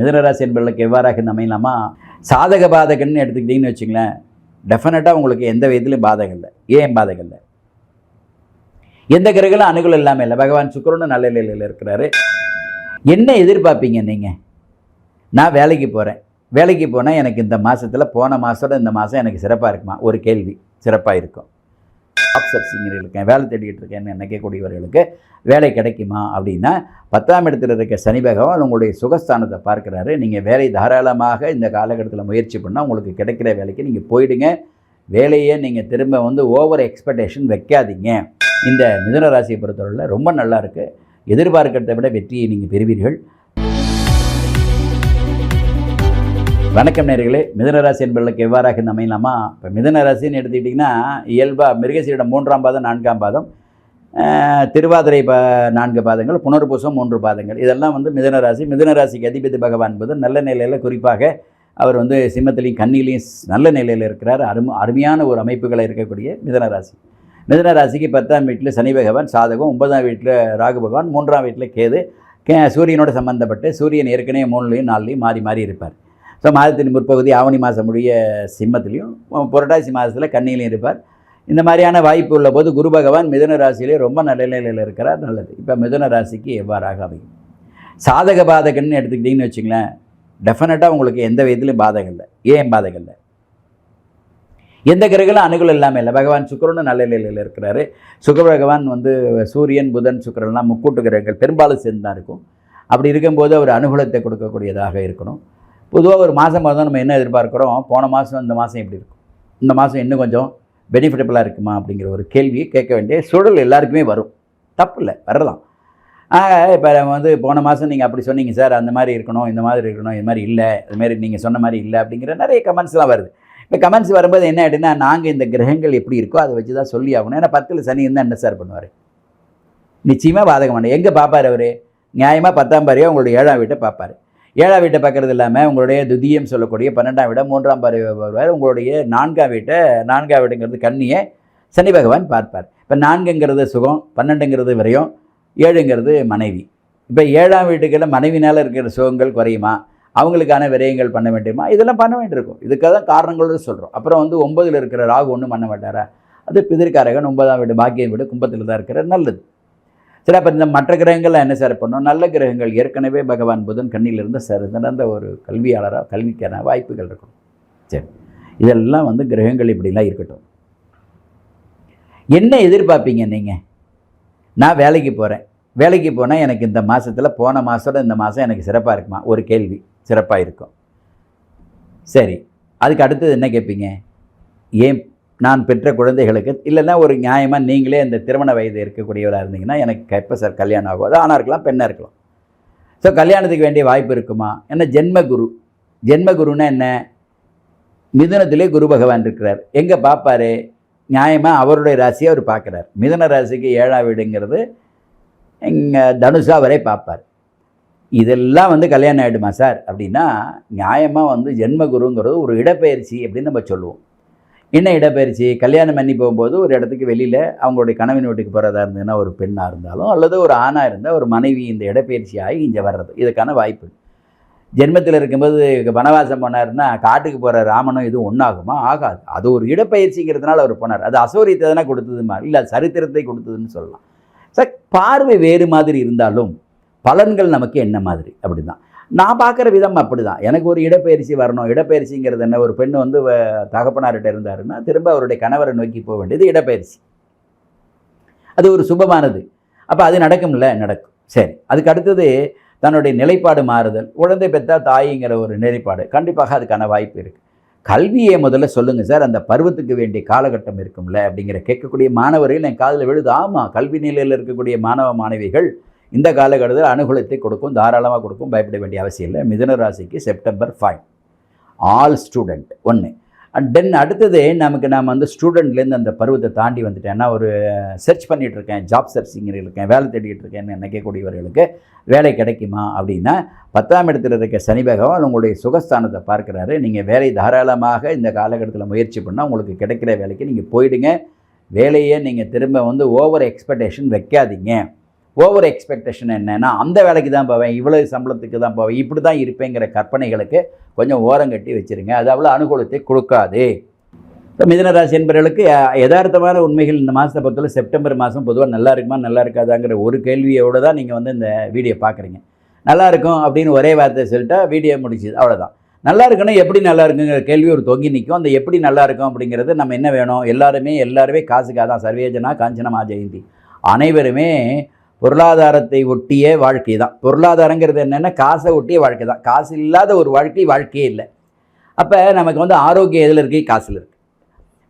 மிதனராசி என்பவர்களுக்கு எவ்வாறாக இந்த அமையலாமா? சாதக பாதகன்னு எடுத்துக்கிட்டிங்கன்னு வச்சுங்களேன் டெஃபினட்டாக உங்களுக்கு எந்த விதத்துலையும் பாதகம் இல்லை. ஏன் பாதகம் இல்லை? எந்த கிரகங்களும் அணுகல் இல்லாமல் இல்லை. பகவான் சுக்கிரனும் நல்ல நிலையில் இருக்கிறாரு. என்ன எதிர்பார்ப்பீங்க நீங்கள் நான் வேலைக்கு போகிறேன் வேலைக்கு போனால் எனக்கு இந்த மாதத்தில் போன மாதத்தோட இந்த மாதம் எனக்கு சிறப்பாக இருக்குமா? ஒரு கேள்வி. சிறப்பாக இருக்கும். ஜாப் சர்ச்சிங்கில் இருக்கேன் வேலை தேடிட்டு இருக்கேன்னு நினைக்கக்கூடியவர்களுக்கு வேலை கிடைக்குமா அப்படின்னா பத்தாம் இடத்துல இருக்க சனி பகவான் உங்களுடைய சுகஸ்தானத்தை பார்க்குறாரு. நீங்கள் வேலை தாராளமாக இந்த காலகட்டத்தில் முயற்சி பண்ணால் உங்களுக்கு கிடைக்கிற வேலைக்கு நீங்கள் போயிடுங்க. வேலையே நீங்கள் திரும்ப வந்து ஓவர் எக்ஸ்பெக்டேஷன் வைக்காதீங்க. இந்த மிதுன ராசியை பொறுத்தவரையில் ரொம்ப நல்லா இருக்குது எதிர்பார்க்கிறதை விட வெற்றியை நீங்கள் பெறுவீர்கள். வணக்கம் நேர்களே. மிதனராசி என்பவர்களுக்கு எவ்வாறாக இந்த அமையலாமா? இப்போ மிதனராசின்னு எடுத்துக்கிட்டிங்கன்னா இயல்பாக மிருகசீரிடம் மூன்றாம் பாதம் நான்காம் பாதம் திருவாதிரை பா நான்கு பாதங்கள் புனர்பூசம் மூன்று பாதங்கள். இதெல்லாம் வந்து மிதனராசி மிதுனராசிக்கு அதிபதி பகவான் என்பது நல்ல நிலையில் குறிப்பாக அவர் வந்து சிம்மத்திலையும் கண்ணிலையும் நல்ல நிலையில் இருக்கிறார். அரும அருமையான ஒரு அமைப்புகளை இருக்கக்கூடிய மிதனராசி மிதனராசிக்கு பத்தாம் வீட்டில் சனி பகவான் சாதகம் ஒன்பதாம் வீட்டில் ராகு பகவான் மூன்றாம் வீட்டில் கேது. கே சூரியனோட சம்மந்தப்பட்டு சூரியன் ஏற்கனவே மூணுலையும் நாலுலையும் மாறி மாறி இருப்பார். ஸோ மாதத்தின் முற்பகுதி ஆவணி மாதம் முடிய சிம்மத்திலையும் புரட்டாசி மாதத்தில் கன்னியிலையும் இருப்பார். இந்த மாதிரியான வாய்ப்பு உள்ள போது குரு பகவான் மிதுன ராசியிலே ரொம்ப நல்ல நிலையில் இருக்கிறார் நல்லது. இப்போ மிதுன ராசிக்கு எவ்வாறாக அமையும்? சாதக பாதகன்னு எடுத்துக்கிட்டிங்கன்னு வச்சுங்களேன் டெஃபினட்டாக உங்களுக்கு எந்த விதத்துலையும் பாதகம் இல்லை. ஏன் பாதகம் இல்லை? எந்த கிரகங்களும் அனுகூலம் இல்லாமல் இல்லை. பகவான் சுக்கரனும் நல்ல நிலையில் இருக்கிறாரு. சுக்கர பகவான் வந்து சூரியன் புதன் சுக்கரன்லாம் முக்கூட்டு கிரகங்கள் பெரும்பாலும் சேர்ந்து தான் இருக்கும். அப்படி இருக்கும்போது அவர் அனுகூலத்தை கொடுக்கக்கூடியதாக இருக்கணும். பொதுவாக ஒரு மாதம் மாதம் நம்ம என்ன எதிர்பார்க்குறோம்? போன மாதம் இந்த மாதம் எப்படி இருக்கும். இந்த மாதம் இன்னும் கொஞ்சம் பெனிஃபிட்டபுளாக இருக்குமா? அப்படிங்கிற ஒரு கேள்வியை கேட்க வேண்டிய சூழல் எல்லாருக்குமே வரும். தப்பு இல்லை வரலாம். இப்போ நம்ம வந்து போன மாதம் நீங்கள் அப்படி சொன்னீங்க சார் அந்த மாதிரி இருக்கணும் இந்த மாதிரி இருக்கணும் இது மாதிரி இல்லை இது மாதிரி நீங்கள் சொன்ன மாதிரி இல்லை அப்படிங்கிற நிறைய கமெண்ட்ஸ்லாம் வருது. இப்போ கமெண்ட்ஸ் வரும்போது என்ன ஆகிடுன்னா நாங்கள் இந்த கிரகங்கள் எப்படி இருக்கோ அதை வச்சு தான் சொல்லி ஆகணும். ஏன்னா பத்தில் சனி இருந்தால் என்ன சார் பண்ணுவார்? நிச்சயமாக பாதகம் பண்ண எங்கே பார்ப்பார் அவர்? நியாயமாக பத்தாம் பாரியாக உங்களுடைய ஏழாம் வீட்டை பார்ப்பார் ஏழாம் வீட்டை பார்க்கறது இல்லாமல் உங்களுடைய துதியம் சொல்லக்கூடிய பன்னெண்டாம் வீடம் மூன்றாம் பறவை வருவார். உங்களுடைய நான்காம் வீட்டை நான்காம் வீடுங்கிறது கண்ணியை சனி பகவான் பார்ப்பார். இப்போ நான்குங்கிறது சுகம் பன்னெண்டுங்கிறது விரயம் ஏழுங்கிறது மனைவி. இப்போ ஏழாம் வீட்டுக்கில் மனைவினால் இருக்கிற சுகங்கள் குறையுமா? அவங்களுக்கான விரயங்கள் பண்ண வேண்டியமா இதெல்லாம் பண்ண வேண்டியிருக்கும். இதுக்காக தான் காரணங்களோடு சொல்கிறோம் அப்புறம் வந்து ஒன்பதில் இருக்கிற ராகு ஒன்றும் பண்ண மாட்டாரா? அது பிதிர்காரகன் ஒன்பதாம் வீடு பாக்கியம் வீடு கும்பத்தில் தான் இருக்கிற நல்லது. சரி அப்போ இந்த மற்ற கிரகங்கள்லாம் என்ன சார் பண்ணும்? நல்ல கிரகங்கள். ஏற்கனவே பகவான் புதன் கண்ணிலிருந்து சிறந்த ஒரு கல்வியாளராக கல்விக்கான வாய்ப்புகள் இருக்கும். சரி இதெல்லாம் வந்து கிரகங்கள் இப்படிலாம் இருக்கட்டும். என்ன எதிர்பார்ப்பீங்க நீங்கள் நான் வேலைக்கு போகிறேன் வேலைக்கு போனால் எனக்கு இந்த மாதத்தில் போன மாதத்தோட இந்த மாதம் எனக்கு சிறப்பாக இருக்குமா? ஒரு கேள்வி. சிறப்பாக இருக்கும். சரி அதுக்கு அடுத்தது என்ன கேட்பீங்க? ஏன் நான் பெற்ற குழந்தைகளுக்கு இல்லைன்னா ஒரு நியாயமாக நீங்களே இந்த திருமண வயது இருக்கக்கூடியவராக இருந்தீங்கன்னா எனக்கு எப்போ சார் கல்யாணம் ஆகும்? அது ஆணாக இருக்கலாம் பெண்ணாக இருக்கலாம். ஸோ கல்யாணத்துக்கு வேண்டிய வாய்ப்பு இருக்குமா? என்ன ஜென்மகுரு? குரு ஜென்ம என்ன? மிதுனத்திலே குரு பகவான் இருக்கிறார். எங்கே பார்ப்பாரு நியாயமாக அவருடைய ராசியை அவர் பார்க்குறார். மிதுன ராசிக்கு ஏழாம் வீடுங்கிறது இங்கே தனுஷா வரை பார்ப்பார். இதெல்லாம் வந்து கல்யாணம் ஆகிடுமா சார் அப்படின்னா நியாயமாக வந்து ஜென்ம குருங்கிறது ஒரு இடப்பெயர்ச்சி அப்படின்னு நம்ம சொல்லுவோம். என்ன இடப்பெயர்ச்சி கல்யாணம் பண்ணி போகும்போது ஒரு இடத்துக்கு வெளியில் அவங்களுடைய கணவன் வீட்டுக்கு போகிறதா இருந்ததுன்னா ஒரு பெண்ணாக இருந்தாலும் அல்லது ஒரு ஆணாக இருந்தால் ஒரு மனைவி இந்த இடப்பெயர்ச்சி ஆகி இங்கே வர்றது. இதுக்கான வாய்ப்பு. ஜென்மத்தில் இருக்கும்போது வனவாசம் போனார்னா காட்டுக்கு போகிற ராமனும் எதுவும் ஒன்றாகுமா ஆகாது. அது ஒரு இடப்பெயர்ச்சிங்கிறதுனால அவர் போனார். அது அசௌரியத்தை தானே கொடுத்ததுமா இல்லை சரித்திரத்தை கொடுத்ததுன்னு சொல்லலாம். சார் பார்வை வேறு மாதிரி இருந்தாலும் பலன்கள் நமக்கு என்ன மாதிரி? அப்படி தான் நான் பார்க்குற விதம் அப்படி தான் எனக்கு ஒரு இடப்பெயர்ச்சி வரணும். இடப்பெயர்ச்சிங்கிறது என்ன? ஒரு பெண் வந்து தகப்பனார்கிட்ட இருந்தாருன்னா திரும்ப அவருடைய கணவரை நோக்கி போக வேண்டியது இடப்பெயர்ச்சி. அது ஒரு சுபமானது. அப்போ அது நடக்கும்ல? நடக்கும். சரி. அதுக்கு அடுத்தது தன்னுடைய நிலைப்பாடு மாறுதல். குழந்தை பெற்றா தாய்ங்கிற ஒரு நிலைப்பாடு. கண்டிப்பாக அதுக்கான வாய்ப்பு இருக்குது கல்வியை முதல்ல சொல்லுங்கள் சார். அந்த பருவத்துக்கு வேண்டிய காலகட்டம் இருக்கும்ல? அப்படிங்கிற கேட்கக்கூடிய மாணவர்கள் என் காதில் விழுது. ஆமாம் கல்வி நிலையில் இருக்கக்கூடிய மாணவ மாணவிகள் இந்த காலகட்டத்தில் அனுகூலத்தை கொடுக்கும் தாராளமாக கொடுக்கும் பயப்பட வேண்டிய அவசியம் இல்லை. மிதுன ராசிக்கு செப்டம்பர் ஃபைவ் ஆல் ஸ்டூடெண்ட் ஒன்று அண்ட் தென் அடுத்தது நமக்கு நாம் வந்து ஸ்டூடெண்ட்லேருந்து அந்த பருவத்தை தாண்டி வந்துட்டேன். ஒரு சர்ச் பண்ணிகிட்டு இருக்கேன். ஜாப் சர்ச்சிங் இருக்கேன். வேலை தேடிட்டு இருக்கேன்னு நினைக்கக்கூடியவர்களுக்கு வேலை கிடைக்குமா அப்படின்னா பத்தாம் இடத்துல இருக்க சனி பகவான் உங்களுடைய சுகஸ்தானத்தை பார்க்குறாரு. நீங்கள் வேலை தாராளமாக இந்த காலகட்டத்தில் முயற்சி பண்ணால் உங்களுக்கு கிடைக்கிற வேலைக்கு நீங்கள் போயிடுங்க. வேலையை நீங்கள் திரும்ப வந்து ஓவர் எக்ஸ்பெக்டேஷன் வைக்காதீங்க. ஓவர் எக்ஸ்பெக்டேஷன் என்னென்னா அந்த வேலைக்கு தான் போவேன் இவ்வளோ சம்பளத்துக்கு தான் போவேன் இப்படி தான் இருப்பேங்கிற கற்பனைகளுக்கு கொஞ்சம் ஓரம் கட்டி வச்சுருங்க. அது அவ்வளோ அனுகூலத்தை கொடுக்காது. இப்போ மிதனராசி என்பவர்களுக்கு யதார்த்தமான உண்மைகள் இந்த மாதத்தை பொறுத்தவரை செப்டம்பர் மாதம் பொதுவாக நல்லா இருக்குமா நல்லா இருக்காதாங்கிற ஒரு கேள்வியோடு தான் நீங்கள் வந்து இந்த வீடியோ பார்க்குறீங்க நல்லா இருக்கும் அப்படின்னு ஒரே வார்த்தை சொல்லிட்டா வீடியோ முடிச்சுது அவ்வளோதான் நல்லா இருக்குன்னா எப்படி நல்லா இருக்குங்கிற கேள்வி ஒரு தொங்கி நிற்கும் அந்த எப்படி நல்லா இருக்கும் அப்படிங்கிறது நம்ம என்ன வேணும்? எல்லாருமே எல்லாருமே காசுக்காக தான். சர்வேஜனா காஞ்சனமா ஜெயந்தி அனைவருமே பொருளாதாரத்தை ஒட்டிய வாழ்க்கை தான். பொருளாதாரங்கிறது என்னென்னா காசை ஒட்டிய வாழ்க்கை தான். காசு இல்லாத ஒரு வாழ்க்கை வாழ்க்கையே இல்லை. அப்போ நமக்கு வந்து ஆரோக்கியம் எதில் இருக்குது காசில் இருக்குது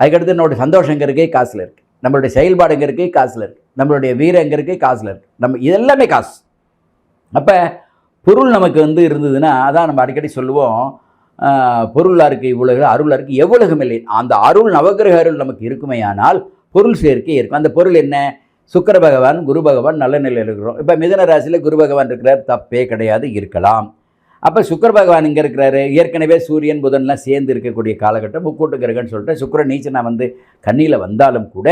அதுக்கடுத்து நம்மளுடைய சந்தோஷம் எங்கே இருக்குது காசில் இருக்குது நம்மளுடைய செயல்பாடு எங்கே இருக்குது காசில் இருக்குது நம்மளுடைய வீரம் எங்கே இருக்குது காசில் இருக்குது நம்ம இது எல்லாமே காசு. அப்போ பொருள் நமக்கு வந்து இருந்ததுன்னா அதான் நம்ம அடிக்கடி சொல்லுவோம். பொருளாக இருக்குது இவ்வளவு அருளாக இருக்குது எவ்வளவு இல்லை. அந்த அருள் நவக்கிரக அருள் நமக்கு இருக்குமேயானால் பொருள் சேர்க்கை இருக்கும் அந்த பொருள் என்ன? சுக்கர பகவான் குரு பகவான் நல்ல நிலையில் இருக்கிறோம். இப்போ மிதன ராசியில் குரு பகவான் இருக்கிறார் தப்பே கிடையாது இருக்கலாம். அப்போ சுக்கர பகவான் இங்கே இருக்கிறாரு. ஏற்கனவே சூரியன் புதன்லாம் சேர்ந்து இருக்கக்கூடிய காலகட்டம் முக்கூட்டு கிரகம்னு சொல்லிட்டு சுக்கிர நீச்சனா வந்து கண்ணியில் வந்தாலும் கூட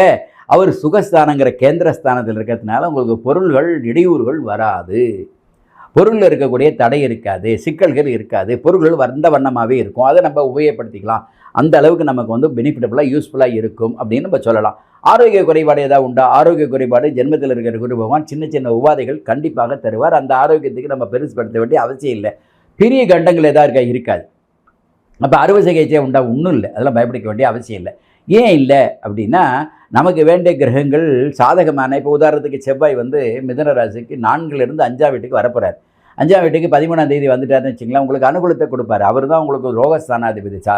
அவர் சுகஸ்தானங்கிற கேந்திரஸ்தானத்தில் இருக்கிறதுனால உங்களுக்கு பொருள்கள் இடையூறுகள் வராது. பொருளில் இருக்கக்கூடிய தடை இருக்காது சிக்கல்கள் இருக்காது பொருள்கள் வந்த வண்ணமாகவே இருக்கும். அதை நம்ம உபயோகப்படுத்திக்கலாம். அந்த அளவுக்கு நமக்கு வந்து பெனிஃபிட்டபுளாக யூஸ்ஃபுல்லாக இருக்கும் அப்படின்னு நம்ம சொல்லலாம். ஆரோக்கிய குறைபாடு ஏதாவது உண்டா? ஆரோக்கிய குறைபாடு ஜென்மத்தில் இருக்கிற குரு பகவான் சின்ன சின்ன உபாதைகள் கண்டிப்பாக தருவார். அந்த ஆரோக்கியத்துக்கு நம்ம பெருசுப்படுத்த வேண்டிய அவசியம் இல்லை. பெரிய கண்டங்கள் எதாவது இருக்கா? இருக்காது. அப்போ அறுவை சிகிச்சை உண்டா? ஒன்றும் இல்லை. அதெல்லாம் பயப்படிக்க வேண்டிய அவசியம் இல்லை. ஏன் இல்லை அப்படின்னா நமக்கு வேண்டிய கிரகங்கள் சாதகமான இப்போ உதாரணத்துக்கு செவ்வாய் வந்து மிதன ராசிக்கு நான்கிலிருந்து அஞ்சாம் வீட்டுக்கு வரப்போகிறார் அஞ்சாம் வீட்டுக்கு பதிமூணாம் தேதி வந்துட்டாருன்னு வச்சுங்களேன் உங்களுக்கு அனுகூலத்தை கொடுப்பாரு. அவர் தான் உங்களுக்கு ரோகஸ்தானாதிபதி. சா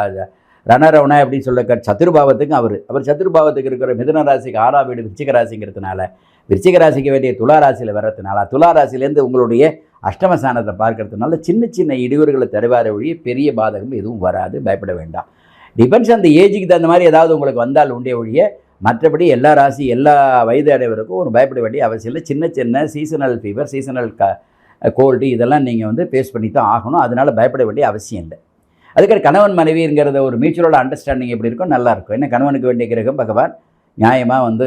ரணரவண அப்படின்னு சொல்ல சத்துருபாவத்துக்கும் அவர். அவர் சத்துருபாவத்துக்கு இருக்கிற மிதன ராசிக்கு ஆறாம் வீடு விருச்சிக ராசிங்கிறதுனால விருச்சிக ராசிக்கு வேண்டிய துலா ராசியில் வர்றதுனால துலா ராசிலேருந்து உங்களுடைய அஷ்டமஸ்தானத்தை பார்க்கறதுனால சின்ன சின்ன இடையூறுகளை தருவார ஒழிய பெரிய பாதகம் எதுவும் வராது பயப்பட வேண்டாம். டிபெண்ட்ஸ் அந்த ஏஜுக்கு தகுந்த மாதிரி ஏதாவது உங்களுக்கு வந்தால் உண்டே ஒழிய மற்றபடி எல்லா ராசி எல்லா வயது அடைவருக்கும் ஒரு பயப்பட வேண்டிய அவசியம் இல்லை. சின்ன சின்ன சீசனல் ஃபீவர் சீசனல் க கோல்டு இதெல்லாம் நீங்கள் வந்து ஃபேஸ் பண்ணி தான் ஆகணும். அதனால் பயப்பட வேண்டிய அவசியம் இல்லை. அதுக்கடுத்து கணவன் மனைவிங்கிறத ஒரு மியூச்சுவல் அண்டர்ஸ்டாண்டிங் எப்படி இருக்கும். நல்லாயிருக்கும் ஏன்னா கணவனுக்கு வேண்டிய கிரகம் பகவான் நியாயமாக வந்து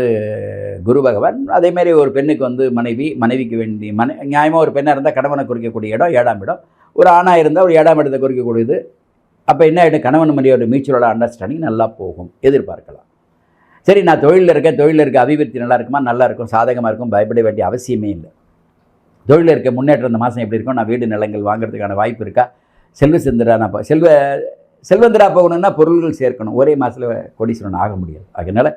குரு பகவான் அதேமாரி ஒரு பெண்ணுக்கு வந்து மனைவி மனைவிக்கு வேண்டிய மனை நியாயமாக ஒரு பெண்ணாக இருந்தால் கணவனை குறிக்கக்கூடிய இடம் ஏழாம் இடம். ஒரு ஆணாக இருந்தால் ஒரு ஏழாம் இடத்தை குறிக்கக்கூடியது. அப்போ என்ன ஆகிடும் கணவன் மனைவியோட மியூச்சுவலோட அண்டர்ஸ்டாண்டிங் நல்லா போகும். எதிர்பார்க்கலாம். சரி நான் தொழிலில் இருக்கேன். தொழிலில் இருக்க அபிவிருத்தி நல்லா இருக்குமா? நல்லா இருக்கும். சாதகமாக இருக்கும். பயப்பட வேண்டிய அவசியமே இல்லை. தொழிலில் இருக்க முன்னேற்றம் இந்த மாதம் எப்படி இருக்கும்? நான் வீடு நிலங்கள் வாங்குறதுக்கான வாய்ப்பு இருக்கா? செல்வ செந்திரா நான் செல்வ செல்வந்திரா போகணும்னா பொருள்கள் சேர்க்கணும். ஒரே மாதத்தில் கோடீஸ்வரன் ஆக முடியாது. அதனால்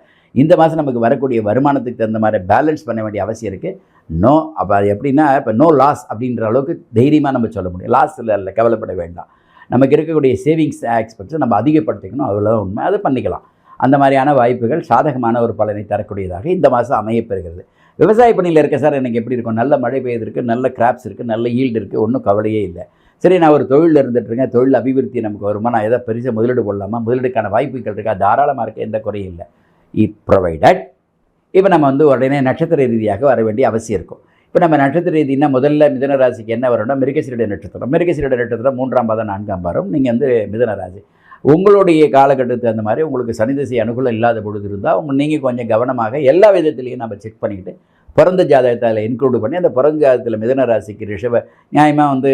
இந்த மாதம் நமக்கு வரக்கூடிய வருமானத்துக்கு தகுந்த மாதிரி பேலன்ஸ் பண்ண வேண்டிய அவசியம் இருக்குது நோ அப்போ அது எப்படின்னா இப்போ நோ லாஸ் அப்படின்ற அளவுக்கு தைரியமாக நம்ம சொல்ல முடியும். லாஸ் இல்லை கவலைப்பட வேண்டாம். நமக்கு இருக்கக்கூடிய சேவிங்ஸ் எக்ஸ்பெக்ட்ஸை நம்ம அதிகப்படுத்திக்கணும். அவ்வளோ உண்மை. அதை பண்ணிக்கலாம். அந்த மாதிரியான வாய்ப்புகள் சாதகமான ஒரு பலனை தரக்கூடியதாக இந்த மாதம் அமையப்பெறுகிறது. விவசாய பணியில் இருக்க சார் எனக்கு எப்படி இருக்கும்? நல்ல மழை பெய்யுது நல்ல கிராப்ஸ் இருக்குது நல்ல ஈல்டு இருக்குது ஒன்றும் கவலையே இல்லை. சரி நான் ஒரு தொழிலில் இருந்துட்டுருக்கேன். தொழில் அபிவிருத்தி நமக்கு வருமா? நான் எதாவது பெருசாக முதலீடு போடலாமா? முதலீடுக்கான வாய்ப்புகள் இருக்கா? தாராளமாக இருக்க? எந்த குறையும் இல்லை. இப் ப்ரொவைடட் இப்போ நம்ம வந்து உடனே நட்சத்திர ரீதியாக வர வேண்டிய அவசியம் இருக்கும். இப்போ நம்ம நட்சத்திர ரீதினா முதல்ல மிதன ராசிக்கு என்ன வரும்னா மிருகசீருடைய நட்சத்திரம். மிருகசீருடைய நட்சத்திரம் மூன்றாம் பாதம் நான்காம் பாரம் நீங்கள் வந்து மிதன ராசி. உங்களுடைய காலகட்டத்துக்கு அந்த மாதிரி உங்களுக்கு சனிதசை அனுகூலம் இல்லாத பொழுது இருந்தால் உங்கள் நீங்கள் கொஞ்சம் கவனமாக எல்லா விதத்துலேயும் நம்ம செக் பண்ணிக்கிட்டு பிறந்த ஜாதகத்தை அதில் பண்ணி அந்த பிறந்த ஜாதகத்தில் மிதன ராசிக்கு ரிஷப நியாயமாக வந்து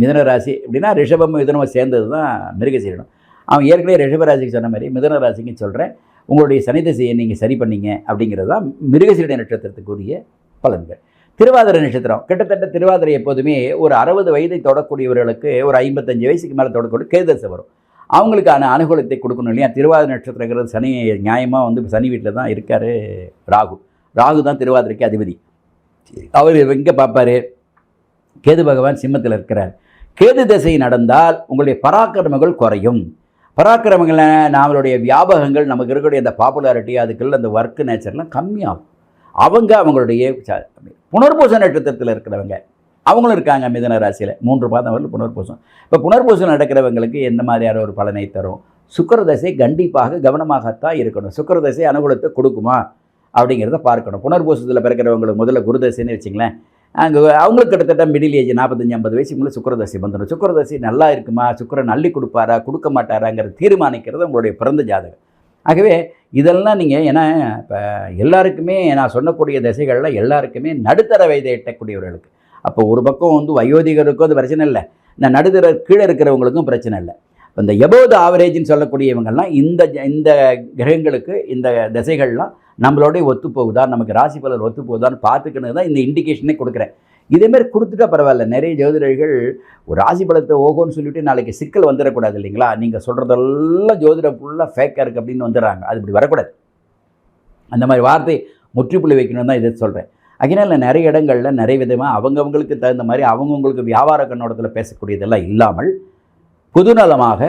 மிதன ராசி அப்படின்னா ரிஷபம் மிதனமும் சேர்ந்தது தான் மிருகசீரனம் அவன் ஏற்கனவே ரிஷப ராசிக்கு சொன்ன மாதிரி மிதன ராசிக்கு சொல்கிறேன் உங்களுடைய சனி திசையை நீங்கள் சரி பண்ணீங்க அப்படிங்கிறது தான் மிருகசீரட நட்சத்திரத்துக்குரிய பலன்கள். திருவாதிரை நட்சத்திரம் கிட்டத்தட்ட திருவாதிரை எப்போதுமே ஒரு அறுபது வயதை தொடக்கூடியவர்களுக்கு ஒரு ஐம்பத்தஞ்சு வயசுக்கு மேலே தொடக்கூடிய கேதசை வரும். அவங்களுக்கான அனுகூலத்தை கொடுக்கணும் இல்லையா? திருவாதிரை நட்சத்திரங்கிறது சனி நியாயமாக வந்து சனி வீட்டில் தான் இருக்கார் ராகு. ராகு தான் திருவாதிரைக்கு அதிபதி. அவர் எங்கே பார்ப்பாரு கேது பகவான் சிம்மத்தில் இருக்கிறார். கேது திசை நடந்தால் உங்களுடைய பராக்கிரமங்கள் குறையும். பராக்கிரமங்கள நம்மளுடைய வியாபகங்கள் நமக்கு இருக்கக்கூடிய அந்த பாப்புலாரிட்டி அதுக்குள்ள அந்த ஒர்க்கு நேச்சர்லாம் கம்மியாகும். அவங்க அவங்களுடைய புனர்பூச நட்சத்திரத்தில் இருக்கிறவங்க அவங்களும் இருக்காங்க மிதன ராசியில். மூன்று பாதம் வரல புனர்பூசம். இப்போ புனர்பூசம் நடக்கிறவங்களுக்கு எந்த மாதிரியான ஒரு பலனை தரும்? சுக்கரதசை கண்டிப்பாக கவனமாகத்தான் இருக்கணும். சுக்கிரதசை அனுகூலத்தை கொடுக்குமா? அப்படிங்கிறத பார்க்கணும். புனர்பூசத்தில் பிறக்கிறவங்களுக்கு முதல்ல குருதசைன்னு வச்சுங்களேன். அங்கே அவங்களுக்கு கிட்டத்தட்ட மிடில் ஏஜ் நாற்பத்தஞ்சு ஐம்பது வயசுக்குள்ளே சுக்கிரதசை வந்துடும் சுக்கரதசி நல்லா இருக்குமா? சுக்கரன் அள்ளி கொடுப்பாரா? கொடுக்க மாட்டாராங்கிற தீர்மானிக்கிறது உங்களுடைய பிறந்த ஜாதகம். ஆகவே இதெல்லாம் நீங்கள் ஏன்னா இப்போ எல்லாருக்குமே நான் சொன்னக்கூடிய திசைகளில் எல்லாருக்குமே நடுத்தர வயதை எட்டக்கூடியவர்களுக்கு. அப்போ ஒரு பக்கம் வந்து வயோதிகருக்கும் அது பிரச்சனை இல்லை. இந்த நடுத்தர கீழே இருக்கிறவங்களுக்கும் பிரச்சனை இல்லை. இப்போ இந்த எபோவ் த ஆவரேஜ்னு சொல்லக்கூடியவங்கள்லாம் இந்த ஜ- இந்த கிரகங்களுக்கு இந்த திசைகள்லாம் நம்மளோடய ஒத்து போகுதா நமக்கு ராசி பலர் ஒத்து போகுதான்னு பார்த்துக்கணும் தான் இந்த இண்டிகேஷனே கொடுக்குறேன். இதேமாரி கொடுத்துட்டா பரவாயில்ல. நிறைய ஜோதிடர்கள் ஒரு ராசி பலத்தை ஓகோன்னு சொல்லிவிட்டு நாளைக்கு சிக்கல் வந்துடக்கூடாது இல்லைங்களா? நீங்கள் சொல்கிறதெல்லாம் ஜோதிடம் ஃபுல்லாக ஃபேக்காக இருக்குது அப்படின்னு வந்துடுறாங்க. அது இப்படி வரக்கூடாது. அந்த மாதிரி வார்த்தை முற்றுப்புள்ளி வைக்கணும்னு தான் இதை சொல்கிறேன் அதனால் நிறைய இடங்களில் நிறைய விதமாக அவங்கவங்களுக்கு தகுந்த மாதிரி அவங்கவுங்களுக்கு வியாபார கண்ணோட்டத்தில் பேசக்கூடியதெல்லாம் இல்லாமல் பொதுநலமாக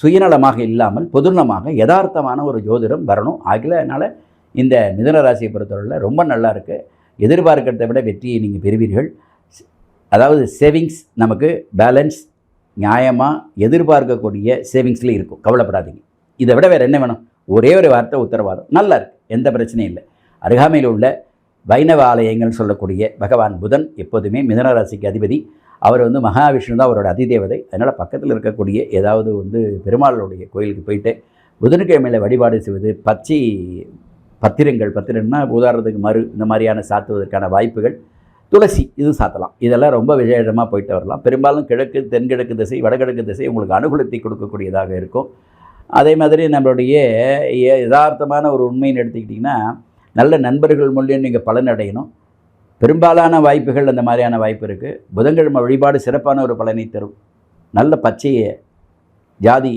சுயநலமாக இல்லாமல் பொதுநலமாக யதார்த்தமான ஒரு ஜோதிடம் வரணும். ஆகில அதனால் இந்த மிதனராசியை பொறுத்தவரையில் ரொம்ப நல்லா இருக்குது எதிர்பார்க்கிறத விட வெற்றியை நீங்கள் பெறுவீர்கள். அதாவது சேவிங்ஸ் நமக்கு பேலன்ஸ் நியாயமாக எதிர்பார்க்கக்கூடிய சேவிங்ஸில் இருக்கும். கவலைப்படாதீங்க. இதை விட வேறு என்ன வேணும்? ஒரே ஒரு வார்த்தை உத்தரவாதம். நல்லா இருக்குது எந்த பிரச்சனையும் இல்லை. அருகாமையில் உள்ள வைணவ ஆலயங்கள் சொல்லக்கூடிய பகவான் புதன் எப்போதுமே மிதனராசிக்கு அதிபதி. அவர் வந்து மகாவிஷ்ணு தான் அவரோட அதிதேவதை. அதனால் பக்கத்தில் இருக்கக்கூடிய ஏதாவது வந்து பெருமாளுடைய கோயிலுக்கு போயிட்டு புதன்கிழமையில் வழிபாடு செய்வது பச்சை பத்திரங்கள் பத்திரம்னா உதாரணத்துக்கு மறு இந்த மாதிரியான சாத்துவதற்கான வாய்ப்புகள். துளசி இது சாத்தலாம். இதெல்லாம் ரொம்ப விசேஷமாக போயிட்டு வரலாம். பெரும்பாலும் கிழக்கு தென்கிழக்கு திசை வடகிழக்கு திசை உங்களுக்கு அனுகூலத்தை கொடுக்கக்கூடியதாக இருக்கும். அதே மாதிரி நம்மளுடைய யதார்த்தமான ஒரு உண்மைன்னு எடுத்துக்கிட்டிங்கன்னா நல்ல நண்பர்கள் மூலியம் நீங்கள் பலன் அடையணும். பெரும்பாலான வாய்ப்புகள் அந்த மாதிரியான வாய்ப்பு இருக்குது புதன்கிழமை வழிபாடு சிறப்பான ஒரு பலனை தரும். நல்ல பச்சையை ஜாதி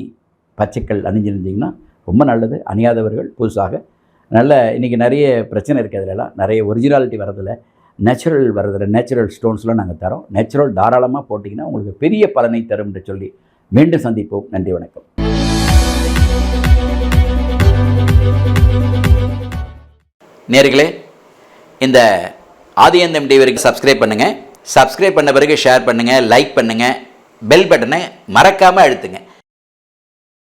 பச்சைக்கள் அணிஞ்சிருந்தீங்கன்னா ரொம்ப நல்லது. அணியாதவர்கள் புதுசாக நல்ல இன்றைக்கி நிறைய பிரச்சனை இருக்குது அதிலலாம். நிறைய ஒரிஜினாலிட்டி வரதில்ல நேச்சுரல் வரதில்ல நேச்சுரல் ஸ்டோன்ஸ்லாம் நாங்கள் தரோம். நேச்சுரல் தாராளமாக போட்டிங்கன்னா உங்களுக்கு பெரிய பலனை தரும் என்று சொல்லி மீண்டும் சந்திப்போம். நன்றி வணக்கம். நேர்களே இந்த ஆதியந்தம் டிவிக்கு சப்ஸ்கிரைப் பண்ணுங்கள் சப்ஸ்கிரைப் பண்ண பிறகு ஷேர் பண்ணுங்கள் லைக் பண்ணுங்கள் பெல் பட்டனை மறக்காமல் அழுத்துங்க.